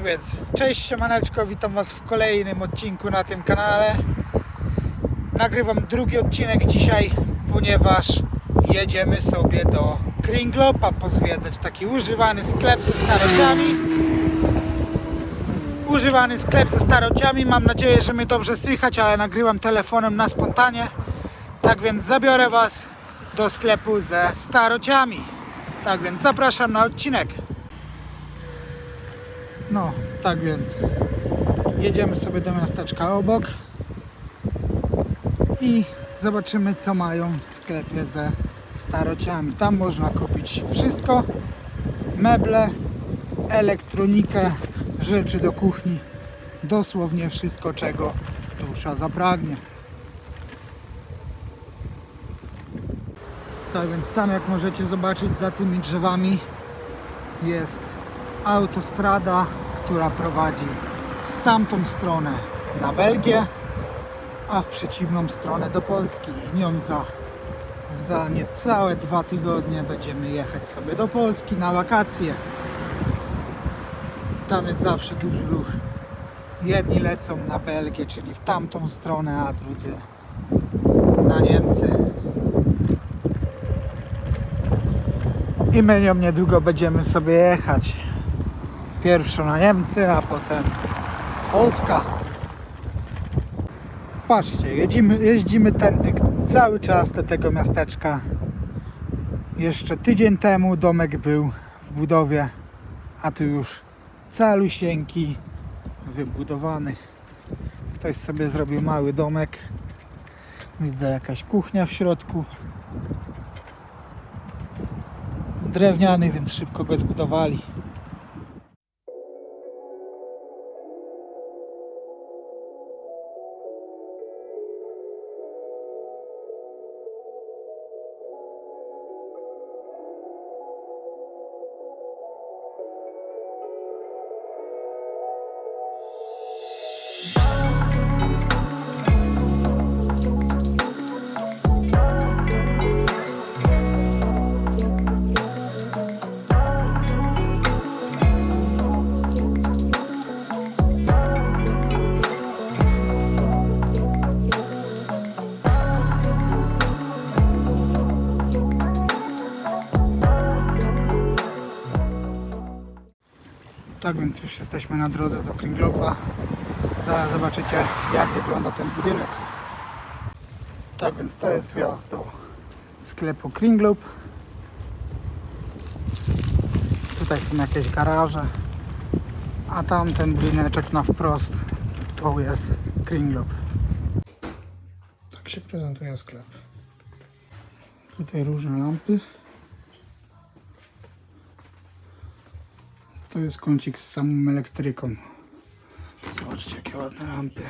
Tak więc, cześć siemaneczko, witam Was w kolejnym odcinku na tym kanale. Nagrywam drugi odcinek dzisiaj, ponieważ jedziemy sobie do Kringlopa pozwiedzać taki używany sklep ze starociami. Używany sklep ze starociami, mam nadzieję, że mnie dobrze słychać, ale nagrywam telefonem na spontanie. Tak więc zabiorę Was do sklepu ze starociami. Tak więc zapraszam na odcinek. No, tak więc jedziemy sobie do miasteczka obok i zobaczymy co mają w sklepie ze starociami. Tam można kupić wszystko, meble, elektronikę, rzeczy do kuchni, dosłownie wszystko czego dusza zapragnie. Tak więc tam jak możecie zobaczyć za tymi drzewami jest autostrada, która prowadzi w tamtą stronę na Belgię, a w przeciwną stronę do Polski. Nią za, za niecałe dwa tygodnie będziemy jechać sobie do Polski na wakacje. Tam jest zawsze duży ruch. Jedni lecą na Belgię, czyli w tamtą stronę, a drudzy na Niemcy. I my nią niedługo będziemy sobie jechać. Pierwszo na Niemcy, a potem Polska. Patrzcie, jeździmy, jeździmy tędy cały czas do tego miasteczka. Jeszcze tydzień temu domek był w budowie, a tu już calusieńki wybudowany. Ktoś sobie zrobił mały domek. Widzę jakaś kuchnia w środku. Drewniany, więc szybko go zbudowali. Tak więc już jesteśmy na drodze do Kringlopa. Zaraz zobaczycie jak wygląda ten budynek. Tak więc to jest wjazd do sklepu Kringlop. Tutaj są jakieś garaże. A tamten budyneczek na wprost to jest Kringlop. Tak się prezentuje sklep. Tutaj różne lampy. To jest kącik z samą elektryką. Zobaczcie jakie ładne lampy.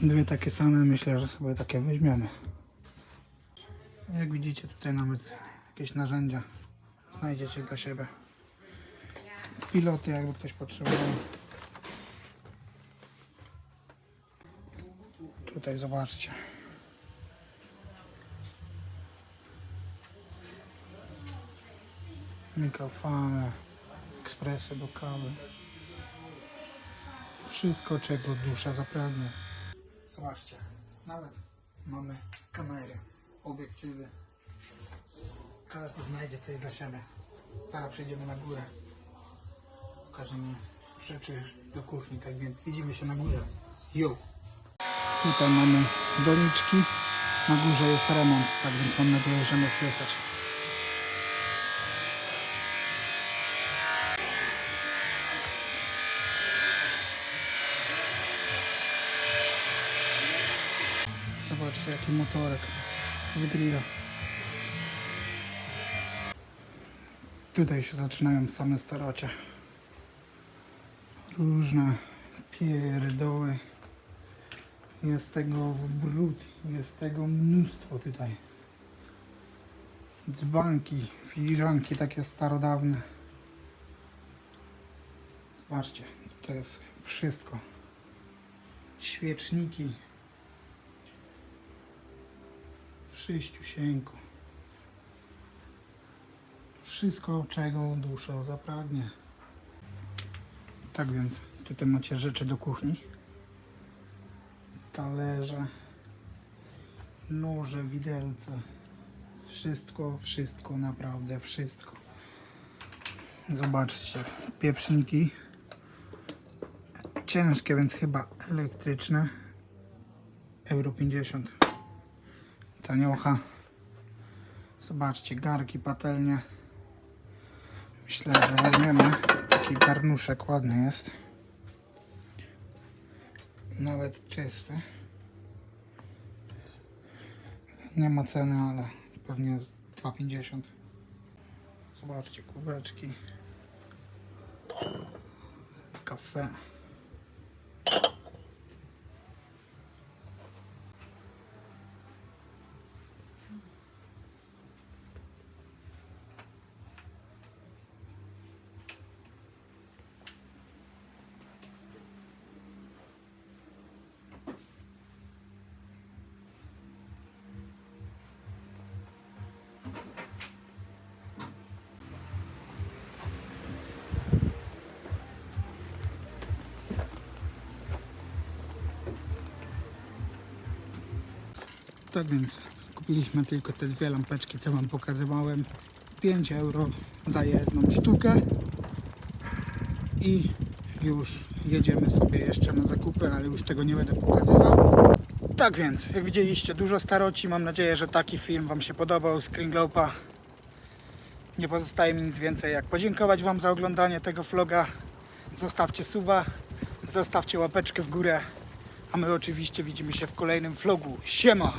Dwie takie same, myślę, że sobie takie weźmiemy. Jak widzicie tutaj nawet jakieś narzędzia znajdziecie dla siebie. Piloty jakby ktoś potrzebował. Tutaj zobaczcie. mikrofony, ekspresy do kawy. Wszystko, czego dusza zapragnie. Zobaczcie, nawet mamy kamery, obiektywy. Każdy znajdzie coś dla siebie. Zaraz przejdziemy na górę. Pokażemy rzeczy do kuchni, tak więc widzimy się na górze. Jo! Tutaj mamy doniczki. Na górze jest remont, tak więc mam nadzieję, że mnie słychać. Zobaczcie jaki motorek z grilla. Tutaj się zaczynają same starocie. Różne pierdoły. Jest tego w brud. Jest tego mnóstwo tutaj. Dzbanki, filiżanki takie starodawne. Zobaczcie, to jest wszystko. Świeczniki. W szyściusieńku. wszystko, czego dusza zapragnie. Tak więc tutaj macie rzeczy do kuchni. Talerze, noże, widelce. Wszystko, wszystko, naprawdę wszystko. Zobaczcie, pieprzniki. Ciężkie, więc chyba elektryczne. Euro 50. Taniocha. Zobaczcie, garki, patelnie. Myślę, że weźmiemy taki garnuszek, ładny jest. Nawet czysty. Nie ma ceny, ale pewnie jest 2,50. Zobaczcie, kubeczki. Kafe. Tak więc kupiliśmy tylko te dwie lampeczki, co Wam pokazywałem. 5 euro za jedną sztukę. I już jedziemy sobie jeszcze na zakupy, ale już tego nie będę pokazywał. Tak więc, jak widzieliście, dużo staroci. Mam nadzieję, że taki film Wam się podobał z Kringlopa. Nie pozostaje mi nic więcej jak podziękować Wam za oglądanie tego vloga. Zostawcie suba, zostawcie łapeczkę w górę. A my oczywiście widzimy się w kolejnym vlogu. Siema!